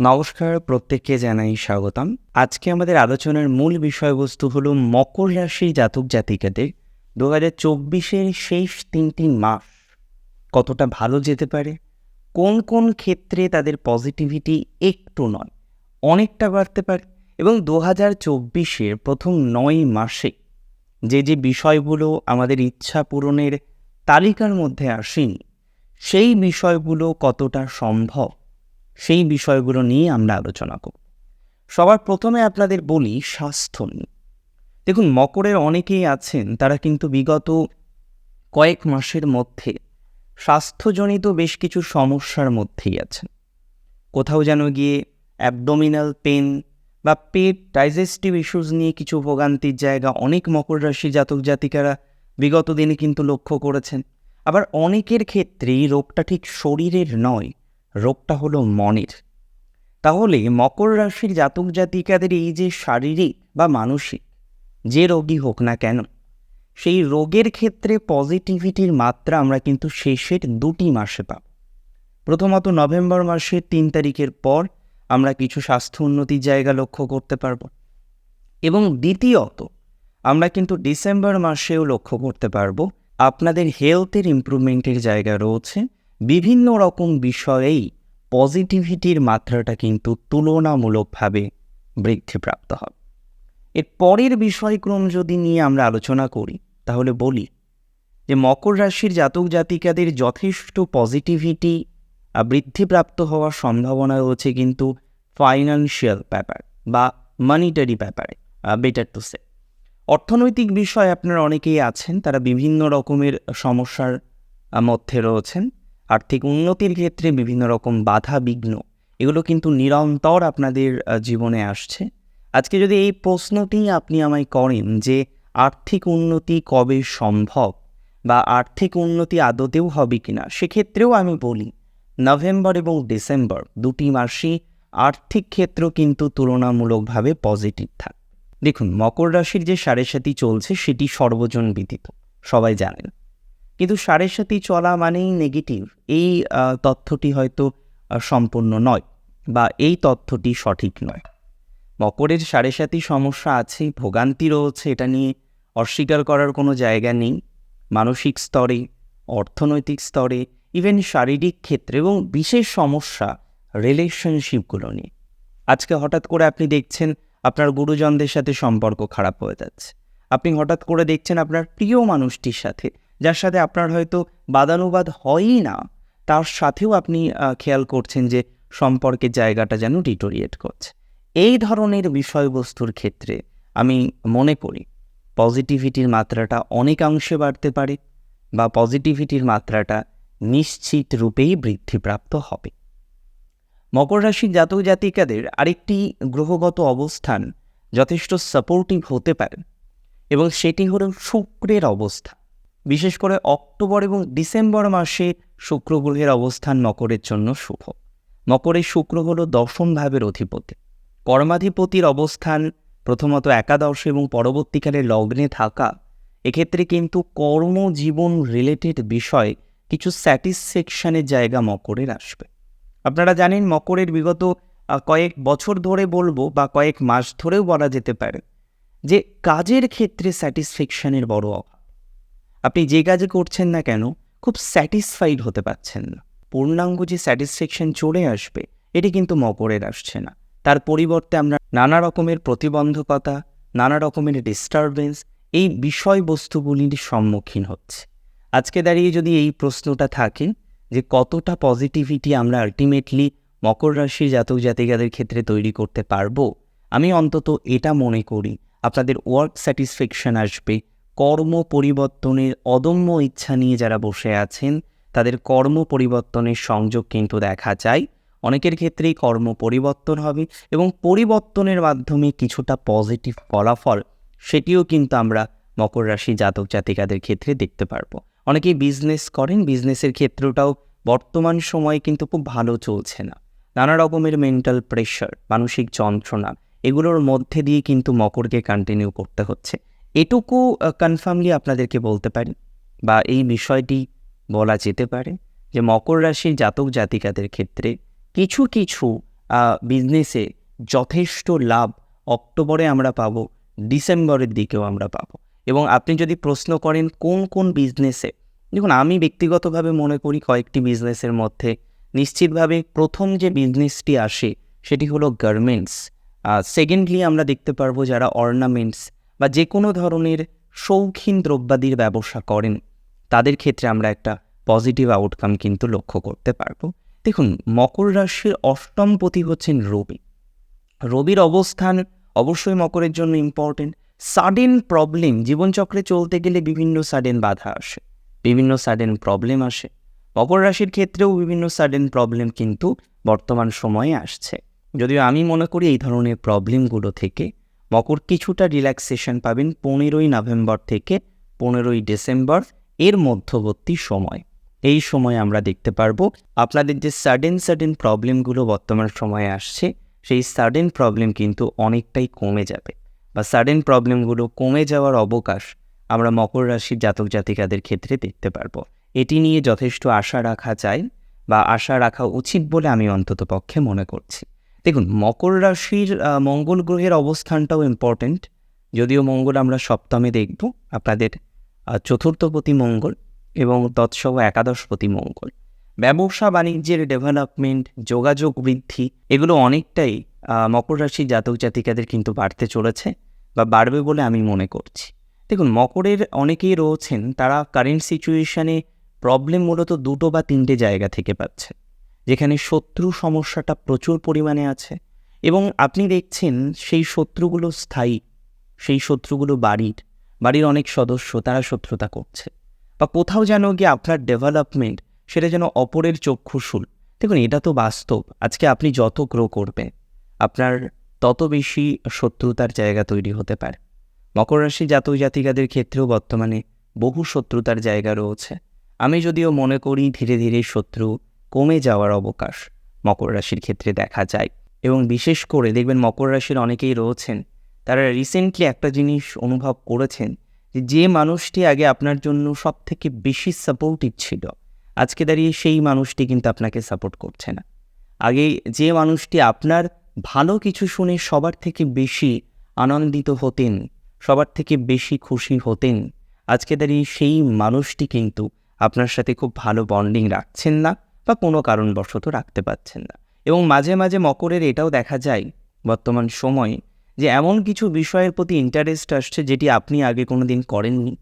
নমস্কার, প্রত্যেককে জানাই স্বাগতম। আজকে আমাদের আলোচনার মূল বিষয়বস্তু হল মকর রাশি জাতক জাতিকাদের দু হাজার চব্বিশের শেষ তিনটি মাস। কতটা ভালো যেতে পারে? কোন কোন ক্ষেত্রে তাদের পজিটিভিটি একটু নয়, অনেকটা বাড়তে পারে। এবং দু হাজার চব্বিশের প্রথম নয় মাসে যে যে বিষয়গুলো আমাদের ইচ্ছা পূরণের তালিকার মধ্যে আসেনি, সেই বিষয়গুলো কতটা সম্ভব? সেই বিষয়গুলো নিয়ে আমরা আলোচনা করব। সবার প্রথমে আপনাদের বলি স্বাস্থ্য নিয়ে। দেখুন, মকরের অনেকেই আছেন, তারা কিন্তু বিগত কয়েক মাসের মধ্যে স্বাস্থ্যজনিত বেশ কিছু সমস্যার মধ্যেই আছেন। কোথাও যেন গিয়ে অ্যাবডোমিনাল পেন বা পেট ডাইজেস্টিভ ইস্যুস নিয়ে কিছু ভোগান্তির জায়গা, অনেক মকর রাশি জাতক জাতিকারা বিগত দিনে কিন্তু লক্ষ্য করেছেন। আবার অনেকের ক্ষেত্রেই রোগটা ঠিক শরীরের নয় রোগটা হলো মনের। তাহলে মকর রাশির জাতক জাতিকাদের এই যে শারীরিক বা মানসিক, যে রোগী হোক না কেন, সেই রোগের ক্ষেত্রে পজিটিভিটির মাত্রা আমরা কিন্তু শেষের দুটি মাসে পাব। প্রথমত নভেম্বর মাসের তিন তারিখের পর আমরা কিছু স্বাস্থ্য উন্নতির জায়গা লক্ষ্য করতে পারব এবং দ্বিতীয়ত আমরা কিন্তু ডিসেম্বর মাসেও লক্ষ্য করতে পারব, আপনাদের হেলথের ইম্প্রুভমেন্টের জায়গা রয়েছে বিভিন্ন রকম বিষয়েই পজিটিভিটির মাত্রাটা কিন্তু তুলনামূলকভাবে বৃদ্ধিপ্রাপ্ত হবে এর পরের বিষয়ক্রম যদি নিয়ে আমরা আলোচনা করি, তাহলে বলি যে মকর রাশির জাতক জাতিকাদের যথেষ্ট পজিটিভিটি বৃদ্ধিপ্রাপ্ত হওয়ার সম্ভাবনা রয়েছে কিন্তু ফাইন্যান্সিয়াল ব্যাপার বা মানিটারি ব্যাপারে বেটার টু সে অর্থনৈতিক বিষয় আপনারা অনেকেই আছেন, তারা বিভিন্ন রকমের সমস্যার মধ্যে রয়েছেন। আর্থিক উন্নতির ক্ষেত্রে বিভিন্ন রকম বাধা, বিঘ্ন, এগুলো কিন্তু নিরন্তর আপনাদের জীবনে আসছে। আজকে যদি এই প্রশ্নটি আপনি আমায় করেন যে আর্থিক উন্নতি কবে সম্ভব বা আর্থিক উন্নতি আদতেও হবে কিনা, সেক্ষেত্রেও আমি বলি, নভেম্বর এবং ডিসেম্বর দুটি মাসই আর্থিক ক্ষেত্র কিন্তু তুলনামূলকভাবে পজিটিভ থাক। দেখুন, মকর রাশির যে সাড়ে সাথী চলছে, সেটি সর্বজন বিদিত সবাই জানেন। কিন্তু সাড়ে সাথী চলা মানেই নেগেটিভ এই তথ্যটি হয়তো সম্পূর্ণ নয় বা এই তথ্যটি সঠিক নয়। মকরের সাড়ে সাথী সমস্যা আছে, ভোগান্তি রয়েছে, এটা নিয়ে অস্বীকার করার কোনো জায়গা নেই। মানসিক স্তরে, অর্থনৈতিক স্তরে ইভেন শারীরিক ক্ষেত্রে এবং বিশেষ সমস্যা রিলেশনশিপগুলো নিয়ে। আজকে হঠাৎ করে আপনি দেখছেন আপনার গুরুজনদের সাথে সম্পর্ক খারাপ হয়ে যাচ্ছে। আপনি হঠাৎ করে দেখছেন আপনার প্রিয় মানুষটির সাথে যার সাথে আপনার হয়তো বাদানুবাদ হয়ই না, তার সাথেও আপনি খেয়াল করছেন যে সম্পর্কের জায়গাটা যেন ডিটোরিয়েট করছে। এই ধরনের বিষয়বস্তুর ক্ষেত্রে আমি মনে করি পজিটিভিটির মাত্রাটা অনেকাংশে বাড়তে পারে বা পজিটিভিটির মাত্রাটা নিশ্চিত রূপেই বৃদ্ধিপ্রাপ্ত হবে। মকর রাশির জাতক জাতিকাদের আরেকটি গ্রহগত অবস্থান যথেষ্ট সাপোর্টিভ হতে পারে এবং সেটি হল শুক্রের অবস্থা। বিশেষ করে অক্টোবর এবং ডিসেম্বর মাসে শুক্র গ্রহের অবস্থান মকরের জন্য শুভ। মকরের শুক্র হল দশম ভাবের অধিপতি। কর্মাধিপতির অবস্থান প্রথমত একাদশ এবং পরবর্তীকালে লগ্নে থাকা। এক্ষেত্রে কিন্তু কর্মজীবন রিলেটেড বিষয় কিছু স্যাটিসফ্যাকশানের জায়গা মকরের আসবে। আপনারা জানেন মকরের বিগত কয়েক বছর ধরে বলব বা কয়েক মাস ধরেও বলা যেতে পারে যে কাজের ক্ষেত্রে স্যাটিসফ্যাকশানের বড় অভাব। আপনি যে কাজে করছেন না কেন, খুব স্যাটিসফাইড হতে পারছেন না। পূর্ণাঙ্গ যে স্যাটিসফ্যাকশন চলে আসবে, এটি কিন্তু মকরের আসছে না। তার পরিবর্তে আমরা নানা রকমের প্রতিবন্ধকতা, নানা রকমের ডিস্টারবেন্স এই বিষয়বস্তুগুলির সম্মুখীন হচ্ছে। আজকে দাঁড়িয়ে যদি এই প্রশ্নটা থাকে যে কতটা পজিটিভিটি আমরা আলটিমেটলি মকর রাশির জাতক জাতিকাদের ক্ষেত্রে তৈরি করতে পারব, আমি অন্তত এটা মনে করি, আপনাদের ওয়ার্ক স্যাটিসফ্যাকশন আসবে কর্ম পরিবর্তনের অদম্য ইচ্ছা নিয়ে যারা বসে আছেন, তাদের কর্ম পরিবর্তনের সংযোগ কিন্তু দেখা যায়। অনেকের ক্ষেত্রেই কর্ম পরিবর্তন হবে এবং পরিবর্তনের মাধ্যমে কিছুটা পজিটিভ ফলাফল, সেটিও কিন্তু আমরা মকর রাশি জাতক জাতিকাদের ক্ষেত্রে দেখতে পারব। অনেকেই বিজনেস করেন বিজনেসের ক্ষেত্রটাও বর্তমান সময়ে কিন্তু খুব ভালো চলছে না। নানা রকমের মেন্টাল প্রেশার মানসিক যন্ত্রণা, এগুলোর মধ্যে দিয়ে কিন্তু মকরকে কন্টিনিউ করতে হচ্ছে। এটুকু কনফার্মলি আপনাদেরকে বলতে পারি বা এই বিষয়টি বলা যেতে পারে যে মকর রাশির জাতক জাতিকাদের ক্ষেত্রে কিছু কিছু বিজনেসে যথেষ্ট লাভ অক্টোবরে আমরা পাব, ডিসেম্বরের দিকেও আমরা পাব। এবং আপনি যদি প্রশ্ন করেন কোন কোন বিজনেসে দেখুন আমি ব্যক্তিগতভাবে মনে করি কয়েকটি বিজনেসের মধ্যে নিশ্চিতভাবে প্রথম যে বিজনেসটি আসে সেটি হলো গার্মেন্টস সেকেন্ডলি আমরা দেখতে পারব যারা অর্নামেন্টস বা যে কোনো ধরনের শৌখিন দ্রব্যাদির ব্যবসা করেন, তাদের ক্ষেত্রে আমরা একটা পজিটিভ আউটকাম কিন্তু লক্ষ্য করতে পারব। দেখুন, মকর রাশির অষ্টম পতি হচ্ছেন রবি। রবির অবস্থান অবশ্যই মকরের জন্য ইম্পর্টেন্ট সাডেন প্রবলেম জীবনচক্রে চলতে গেলে বিভিন্ন সাডেন বাধা আসে, বিভিন্ন সাডেন প্রবলেম আসে। মকর রাশির ক্ষেত্রেও বিভিন্ন সাডেন প্রবলেম কিন্তু বর্তমান সময়ে আসছে। যদিও আমি মনে করি এই ধরনের প্রবলেমগুলো থেকে মকর কিছুটা রিল্যাক্সেশন পাবেন পনেরোই নভেম্বর থেকে পনেরোই ডিসেম্বর এর মধ্যবর্তী সময়। এই সময় আমরা দেখতে পারব আপনাদের যে সাডেন সাডেন প্রবলেমগুলো বর্তমান সময়ে আসছে, সেই সাডেন প্রবলেম কিন্তু অনেকটাই কমে যাবে বা সাডেন প্রবলেমগুলো কমে যাওয়ার অবকাশ আমরা মকর রাশির জাতক জাতিকাদের ক্ষেত্রে দেখতে পারব। এটি নিয়ে যথেষ্ট আশা রাখা যায় বা আশা রাখা উচিত বলে আমি অন্তত পক্ষে মনে করছি। দেখুন, মকর রাশির মঙ্গল গ্রহের অবস্থানটাও ইম্পর্ট্যান্ট যদিও মঙ্গল আমরা সপ্তমে দেখব, আপনাদের চতুর্থপতি মঙ্গল এবং তৎসহ একাদশপতি মঙ্গল। ব্যবসা, বাণিজ্যের ডেভেলপমেন্ট যোগাযোগ বৃদ্ধি, এগুলো অনেকটাই মকর রাশির জাতক জাতিকাদের কিন্তু বাড়তে চলেছে বা বাড়বে বলে আমি মনে করছি। দেখুন, মকরের অনেকেই রয়েছেন, তারা কারেন্ট সিচুয়েশানে প্রবলেম মূলত দুটো বা তিনটে জায়গা থেকে পাচ্ছে। যেখানে শত্রু সমস্যাটা প্রচুর পরিমাণে আছে এবং আপনি দেখছেন সেই শত্রুগুলো স্থায়ী, সেই শত্রুগুলো বাড়ির বাড়ির অনেক সদস্য তারা শত্রুতা করছে। বা কোথাও যেন গিয়ে আপনার ডেভেলপমেন্ট সেটা যেন অপরের চক্ষুশুল দেখুন, এটা তো বাস্তব। আজকে আপনি যত গ্রো করবেন, আপনার তত বেশি শত্রুতার জায়গা তৈরি হতে পারে। মকর রাশি জাতক জাতিকাদের ক্ষেত্রেও বর্তমানে বহু শত্রুতার জায়গা রয়েছে। আমি যদিও মনে করি ধীরে ধীরে শত্রু কমে যাওয়ার অবকাশ মকর রাশির ক্ষেত্রে দেখা যায়। এবং বিশেষ করে দেখবেন মকর রাশির অনেকেই রয়েছেন, তারা রিসেন্টলি একটা জিনিস অনুভব করেছেন যে মানুষটি আগে আপনার জন্য সব থেকে বেশি সাপোর্টিভ ছিল, আজকে দাঁড়িয়ে সেই মানুষটি কিন্তু আপনাকে সাপোর্ট করছে না। আগে যে মানুষটি আপনার ভালো কিছু শুনে সবার থেকে বেশি আনন্দিত হতেন, সবার থেকে বেশি খুশি হতেন, আজকে দাঁড়িয়ে সেই মানুষটি কিন্তু আপনার সাথে খুব ভালো বন্ডিং রাখছেন না। বা কোনো কারণবশত রাখতে পারছেন না। এবং মাঝে মাঝে মকরের এটাও দেখা যায় বর্তমান সময়ে যে এমন কিছু বিষয়ের প্রতি ইন্টারেস্ট আসছে যেটি আপনি আগে কোনো দিন করেননি,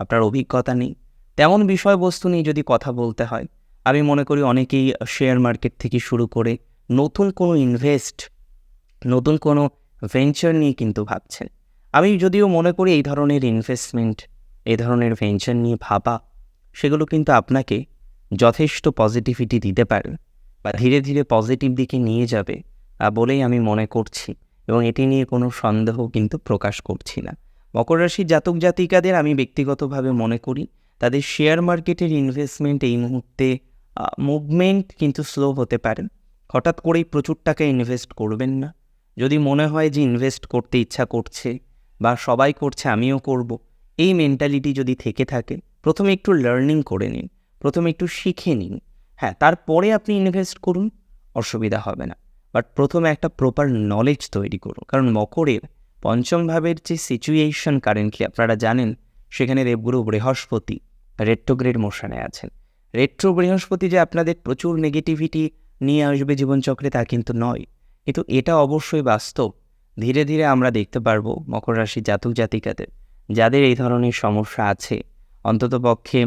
আপনার অভিজ্ঞতা নেই। তেমন বিষয়বস্তু নিয়ে যদি কথা বলতে হয়, আমি মনে করি অনেকেই শেয়ার মার্কেট থেকে শুরু করে নতুন কোনো ইনভেস্ট নতুন কোনো ভেঞ্চার নিয়ে কিন্তু ভাবছেন। আমি যদিও মনে করি এই ধরনের ইনভেস্টমেন্ট এই ধরনের ভেঞ্চার নিয়ে ভাবা, সেগুলো কিন্তু আপনাকে যথেষ্ট পজিটিভিটি দিতে পারে বা ধীরে ধীরে পজিটিভ দিকে নিয়ে যাবে বলেই আমি মনে করছি এবং এটি নিয়ে কোনো সন্দেহ কিন্তু প্রকাশ করছি না। মকর রাশির জাতক জাতিকাদের আমি ব্যক্তিগতভাবে মনে করি, তাদের শেয়ার মার্কেটের ইনভেস্টমেন্ট এই মুহূর্তে মুভমেন্ট কিন্তু স্লো হতে পারে। হঠাৎ করেই প্রচুর টাকা ইনভেস্ট করবেন না। যদি মনে হয় যে ইনভেস্ট করতে ইচ্ছা করছে বা সবাই করছে আমিও করব, এই মেন্টালিটি যদি থেকে থাকে, প্রথমে একটু লার্নিং করে নিন। প্রথমে একটু শিখে নিন। হ্যাঁ তারপরে আপনি ইনভেস্ট করুন, অসুবিধা হবে না। বাট প্রথমে একটা প্রপার নলেজ তৈরি করুন। কারণ মকরের পঞ্চম ভাবের যে সিচুয়েশন কারেন্টলি আপনারা জানেন, সেখানে দেবগুরু বৃহস্পতি রেট্রোগ্রেড মোশনে আছেন। রেট্রো বৃহস্পতি যে আপনাদের প্রচুর নেগেটিভিটি নিয়ে আসবে জীবনচক্রে, তা কিন্তু নয়। কিন্তু এটা অবশ্যই বাস্তব। ধীরে ধীরে আমরা দেখতে পারব মকর রাশি জাতক জাতিকাদের, যাদের এই ধরনের সমস্যা আছে। অন্তত পক্ষে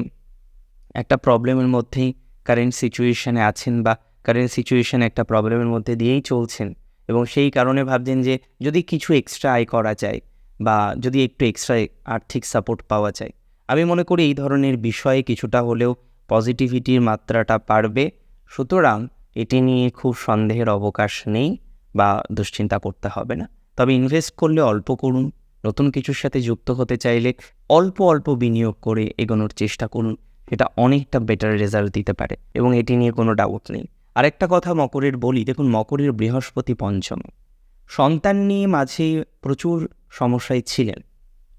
একটা প্রবলেমের মধ্যেই কারেন্ট সিচুয়েশানে আছেন বা কারেন্ট সিচুয়েশানে একটা প্রবলেমের মধ্যে দিয়েই চলছেন। এবং সেই কারণে ভাবছেন যে যদি কিছু এক্সট্রা আয় করা যায় বা যদি একটু এক্সট্রা আর্থিক সাপোর্ট পাওয়া যায়, আমি মনে করি এই ধরনের বিষয়ে কিছুটা হলেও পজিটিভিটির মাত্রাটা বাড়বে। সুতরাং এটি নিয়ে খুব সন্দেহের অবকাশ নেই বা দুশ্চিন্তা করতে হবে না। তবে ইনভেস্ট করলে অল্প করুন, নতুন কিছুর সাথে যুক্ত হতে চাইলে অল্প অল্প বিনিয়োগ করে এগোনোর চেষ্টা করুন। এটা অনেকটা বেটার রেজাল্ট দিতে পারে এবং এটি নিয়ে কোনো ডাউট নেই। আরেকটা কথা মকরের বলি, দেখুন মকরের বৃহস্পতি পঞ্চম। সন্তান নিয়ে মাঝে প্রচুর সমস্যায় ছিলেন।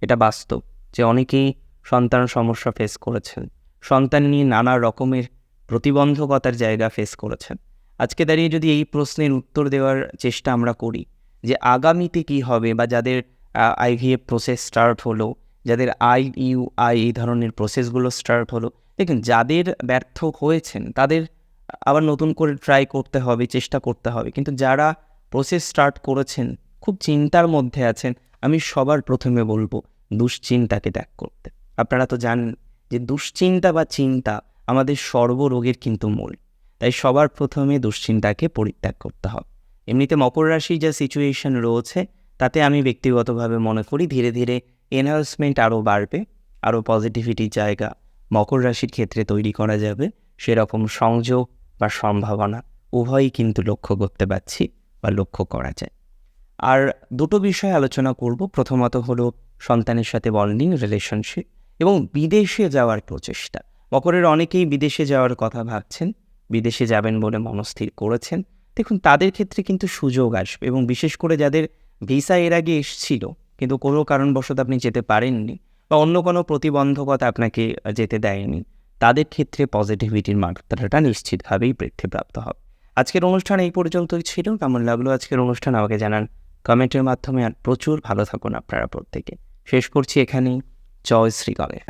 এটা বাস্তব যে অনেকেই সন্তান সমস্যা ফেস করেছেন। সন্তান নিয়ে নানা রকমের প্রতিবন্ধকতার জায়গা ফেস করেছেন। আজকে দাঁড়িয়ে যদি এই প্রশ্নের উত্তর দেওয়ার চেষ্টা আমরা করি যে আগামীতে কি হবে বা যাদের আইভিএফ প্রসেস স্টার্ট হলো যাদের আই ইউ আই এই ধরনের প্রসেসগুলো স্টার্ট হলো, দেখুন যাদের ব্যর্থ হয়েছেন, তাদের আবার নতুন করে ট্রাই করতে হবে, চেষ্টা করতে হবে। কিন্তু যারা প্রসেস স্টার্ট করেছেন, খুব চিন্তার মধ্যে আছেন, আমি সবার প্রথমে বলব, দুশ্চিন্তাকে ত্যাগ করতে। আপনারা তো জানেন যে দুশ্চিন্তা বা চিন্তা আমাদের সর্বরোগের কিন্তু মূল। তাই সবার প্রথমে দুশ্চিন্তাকে পরিত্যাগ করতে হবে। এমনিতে মকর রাশির যা সিচুয়েশন রয়েছে, তাতে আমি ব্যক্তিগতভাবে মনে করি, ধীরে ধীরে এনহান্সমেন্ট আরও বাড়বে আরও পজিটিভিটির জায়গা মকর রাশির ক্ষেত্রে তৈরি করা যাবে, সেরকম সংযোগ বা সম্ভাবনা উভয়ই কিন্তু লক্ষ্য করতে পারছি বা লক্ষ্য করা যায়। আর দুটো বিষয় আলোচনা করব, প্রথমত হলো সন্তানের সাথে বন্ডিং রিলেশনশিপ এবং বিদেশে যাওয়ার প্রচেষ্টা। মকরের অনেকেই বিদেশে যাওয়ার কথা ভাবছেন, বিদেশে যাবেন বলে মনস্থির করেছেন। দেখুন, তাদের ক্ষেত্রে কিন্তু সুযোগ আসবে এবং বিশেষ করে যাদের ভিসা এর আগে এসছিল কিন্তু কোনো কারণবশত আপনি যেতে পারেননি বা অন্য কোনো প্রতিবন্ধকতা আপনাকে যেতে দেয়নি, তাদের ক্ষেত্রে পজিটিভিটির মাত্রাটা নিশ্চিতভাবেই বৃদ্ধিপ্রাপ্ত হবে। আজকের অনুষ্ঠান এই পর্যন্তই ছিল। কেমন লাগল আজকের অনুষ্ঠান আমাকে জানান কমেন্টের মাধ্যমে। আর প্রচুর ভালো থাকুন আপনারা প্রত্যেকে। শেষ করছি এখানেই। জয় শ্রীগণের